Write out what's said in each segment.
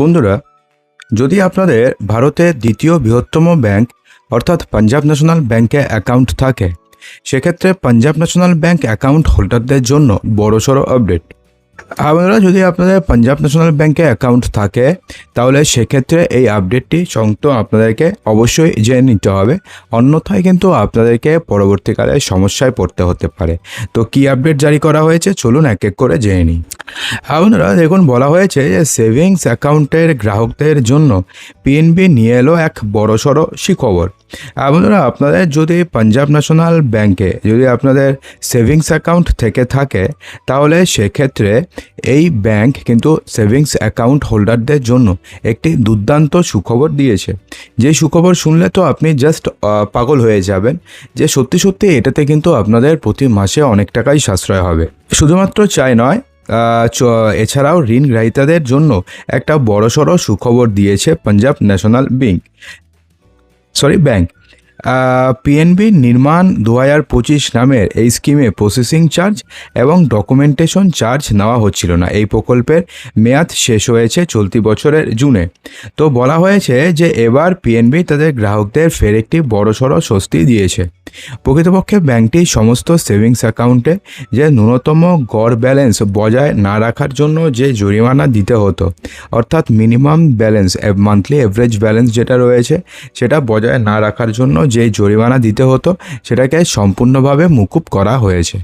বন্ধুরা, যদি আপনাদের ভারতের দ্বিতীয় বৃহত্তম ব্যাংক অর্থাৎ পাঞ্জাব ন্যাশনাল ব্যাংকে অ্যাকাউন্ট থাকে, সেক্ষেত্রে পাঞ্জাব ন্যাশনাল ব্যাংক অ্যাকাউন্ট হোল্ডারদের জন্য বড়সড় আপডেট। আপনারা যদি আপনাদের পাঞ্জাব ন্যাশনাল ব্যাংকে অ্যাকাউন্ট থাকে, তাহলে সেক্ষেত্রে এই আপডেটটি সংযুক্ত আপনাদেরকে অবশ্যই জেনে নিতে হবে। অন্যথায় কিন্তু আপনাদেরকে পরবর্তীকালে সমস্যায় পড়তে হতে পারে। তো কি আপডেট জারি করা হয়েছে? চলুন এক এক করে জেনে নিই। আপনারা দেখুন, বলা হয়েছে যে সেভিংস অ্যাকাউন্টের গ্রাহকদের জন্য পিএনবি নিয়ে এলো এক বড়সড় সুখবর আপনারা আপনাদের যদি পাঞ্জাব ন্যাশনাল ব্যাংকে যদি আপনাদের সেভিংস অ্যাকাউন্ট থেকে থাকে, তাহলে সেক্ষেত্রে এই ব্যাংক কিন্তু সেভিংস অ্যাকাউন্ট হোল্ডারদের জন্য একটি দুর্দান্ত সুখবর দিয়েছে। যে সুখবর শুনলে তো আপনি জাস্ট পাগল হয়ে যাবেন। যে সত্যি সত্যি এটাতে কিন্তু আপনাদের প্রতি মাসে অনেক টাকাই সাশ্রয় হবে। শুধুমাত্র চাই নয় এছাড়াও ঋণ গ্রাহীতাদের জন্য একটা বড়সড় সুখবর দিয়েছে Punjab National Bank sorry bank PNB নির্মাণ দু হাজার পঁচিশ নামের এই স্কিমে প্রসেসিং চার্জ এবং ডকুমেন্টেশন চার্জ নেওয়া হচ্ছিল না। এই প্রকল্পের মেয়াদ শেষ হয়েছে চলতি বছরের জুনে। তো বলা হয়েছে যে এবার পিএনবি তাদের গ্রাহকদের ফের একটি বড়সড় স্বস্তি দিয়েছে। প্রকৃতপক্ষে ব্যাংকটি সমস্ত সেভিংস অ্যাকাউন্টে যে ন্যূনতম গড় ব্যালেন্স বজায় না রাখার জন্য যে জরিমানা দিতে হতো, অর্থাৎ minimum balance monthly average balance যেটা রয়েছে, সেটা বজায় না রাখার জন্য যে জরিমানা দিতে হতো, সেটাকে সম্পূর্ণভাবে মুকুব করা হয়েছে।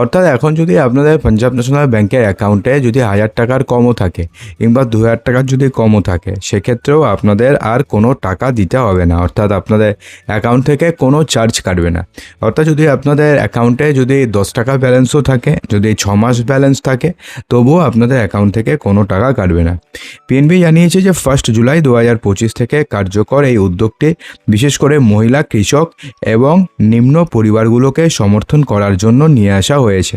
অর্থাৎ এখন যদি আপনাদের পাঞ্জাব ন্যাশনাল ব্যাংকের অ্যাকাউন্টে যদি হাজার টাকার কমও থাকে কিংবা দু হাজার টাকার যদি কমও থাকে, সেক্ষেত্রেও আপনাদের আর কোনো টাকা দিতে হবে না। অর্থাৎ আপনাদের অ্যাকাউন্ট থেকে কোনো চার্জ কাটবে না। অর্থাৎ যদি আপনাদের অ্যাকাউন্টে যদি দশ টাকা ব্যালেন্সও থাকে, যদি ছ মাস ব্যালেন্স থাকে, তবুও আপনাদের অ্যাকাউন্ট থেকে কোনো টাকা কাটবে না। পিএনবি জানিয়েছে যে ফার্স্ট জুলাই দু হাজার পঁচিশ থেকে কার্যকর এই উদ্যোগটি, বিশেষ করে মহিলা, কৃষক এবং নিম্ন পরিবারগুলোকে সমর্থন করার জন্য নিয়ে আসা হয়েছে।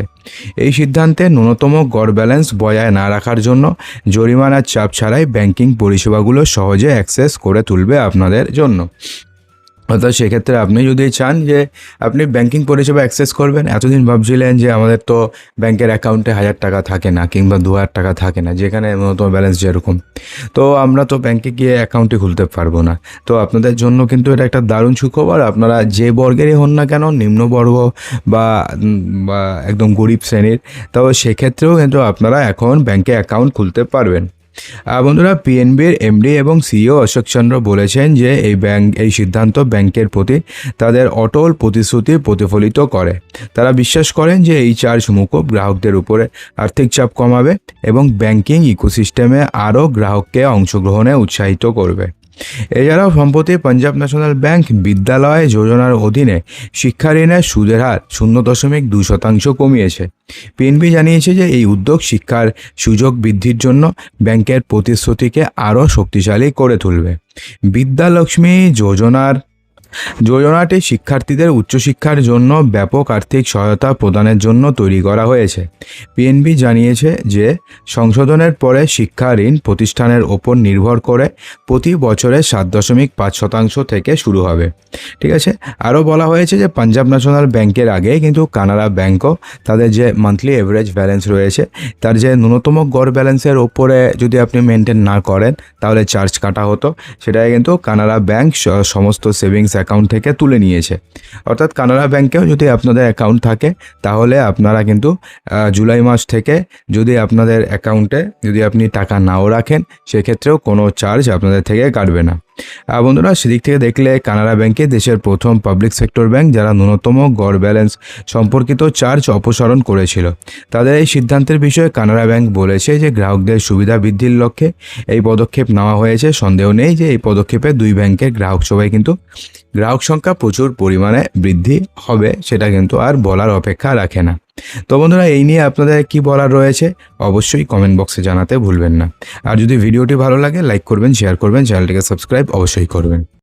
এই সিদ্ধান্তে ন্যূনতম গড় ব্যালেন্স বজায় না রাখার জন্য জরিমানার চাপ ছাড়াই ব্যাংকিং পরিষেবাগুলো সহজে অ্যাক্সেস করে তুলবে আপনাদের জন্য। অর্থাৎ সেক্ষেত্রে আপনি যদি চান যে আপনি ব্যাংকিং পরিষেবা অ্যাক্সেস করবেন, এতদিন ভাবছিলেন যে আমাদের তো ব্যাংকের অ্যাকাউন্টে হাজার টাকা থাকে না কিংবা দু হাজার টাকা থাকে না, যেখানে ন্যূনতম ব্যালেন্স যেরকম। তো আমরা তো ব্যাংকে গিয়ে অ্যাকাউন্টই খুলতে পারব না। তো আপনাদের জন্য কিন্তু এটা একটা দারুণ সুখবর। আপনারা যে বর্গেরই হন না কেন, নিম্নবর্গ বা একদম গরিব শ্রেণির, তো সেক্ষেত্রেও কিন্তু আপনারা এখন ব্যাংকে অ্যাকাউন্ট খুলতে পারবেন। বন্ধুরা পিএনবির এমডি এবং সিইও অশোক চন্দ্র বলেছেন যে এই ব্যাংক, এই সিদ্ধান্ত ব্যাংকের প্রতি তাদের অটল প্রতিশ্রুতি প্রতিফলিত করে। তারা বিশ্বাস করেন যে এই চার্জ মুকুব গ্রাহকদের উপরে আর্থিক চাপ কমাবে এবং ব্যাংকিং ইকোসিস্টেমে আরও গ্রাহককে অংশগ্রহণে উৎসাহিত করবে। এছাড়াও সম্প্রতি পাঞ্জাব ন্যাশনাল ব্যাংক বিদ্যালয় যোজনার অধীনে শিক্ষা ঋণের সুদের হার শূন্য দশমিক দুই শতাংশ কমিয়েছে। পিএনবি জানিয়েছে যে এই উদ্যোগ শিক্ষার সুযোগ বৃদ্ধির জন্য ব্যাংকের প্রতিশ্রুতিকে আরও শক্তিশালী করে তুলবে। বিদ্যালক্ষ্মী যোজনার যোজনাটি শিক্ষার্থীদের উচ্চশিক্ষার জন্য ব্যাপক আর্থিক সহায়তা প্রদানের জন্য তৈরি করা হয়েছে। পিএনবি জানিয়েছে যে, সংশোধনের পরে শিক্ষা ঋণ প্রতিষ্ঠানের ওপর নির্ভর করে প্রতি বছরে সাত দশমিক পাঁচ শতাংশ থেকে শুরু হবে। ঠিক আছে? আরও বলা হয়েছে যে, পাঞ্জাব ন্যাশনাল ব্যাংকের আগে কিন্তু কানাড়া ব্যাংকও তাদের যে মান্থলি এভারেজ ব্যালেন্স রয়েছে, তার যে ন্যূনতম গড় ব্যালেন্সের ওপরে যদি আপনি মেনটেন না করেন, তাহলে চার্জ কাটা হতো। সেটাই কিন্তু কানাড়া ব্যাংক সমস্ত সেভিংস অ্যাকাউন্ট থেকে তুলে নিয়েছে। অর্থাৎ কানাড়া ব্যাঙ্কেও যদি আপনাদের অ্যাকাউন্ট থাকে, তাহলে আপনারা কিন্তু জুলাই মাস থেকে যদি আপনাদের অ্যাকাউন্টে যদি আপনি টাকা নাও রাখেন, সেক্ষেত্রেও কোনো চার্জ আপনাদের থেকে কাটবে না। বন্ধুরা, সেদিক থেকে দেখলে কানাড়া ব্যাংকে দেশের প্রথম পাবলিক সেক্টর ব্যাংক যারা ন্যূনতম গড় ব্যালেন্স সম্পর্কিত চার্জ অপসারণ করেছিল। তাদের এই সিদ্ধান্তের বিষয়ে কানাড়া ব্যাংক বলেছে যে, গ্রাহকদের সুবিধা বৃদ্ধির লক্ষ্যে এই পদক্ষেপ নেওয়া হয়েছে। সন্দেহ নেই যে, এই পদক্ষেপে দুই ব্যাংকের গ্রাহক সবাই কিন্তু, গ্রাহক সংখ্যা প্রচুর পরিমাণে বৃদ্ধি হবে, সেটা কিন্তু আর বলার অপেক্ষা রাখে না। তো বন্ধুরা, এই নিয়ে আপনাদের কি বলার রয়েছে অবশ্যই কমেন্ট বক্সে জানাতে ভুলবেন না। আর যদি ভিডিওটি ভালো লাগে লাইক করবেন শেয়ার করবেন চ্যানেলটিকে সাবস্ক্রাইব অবশ্যই করবেন।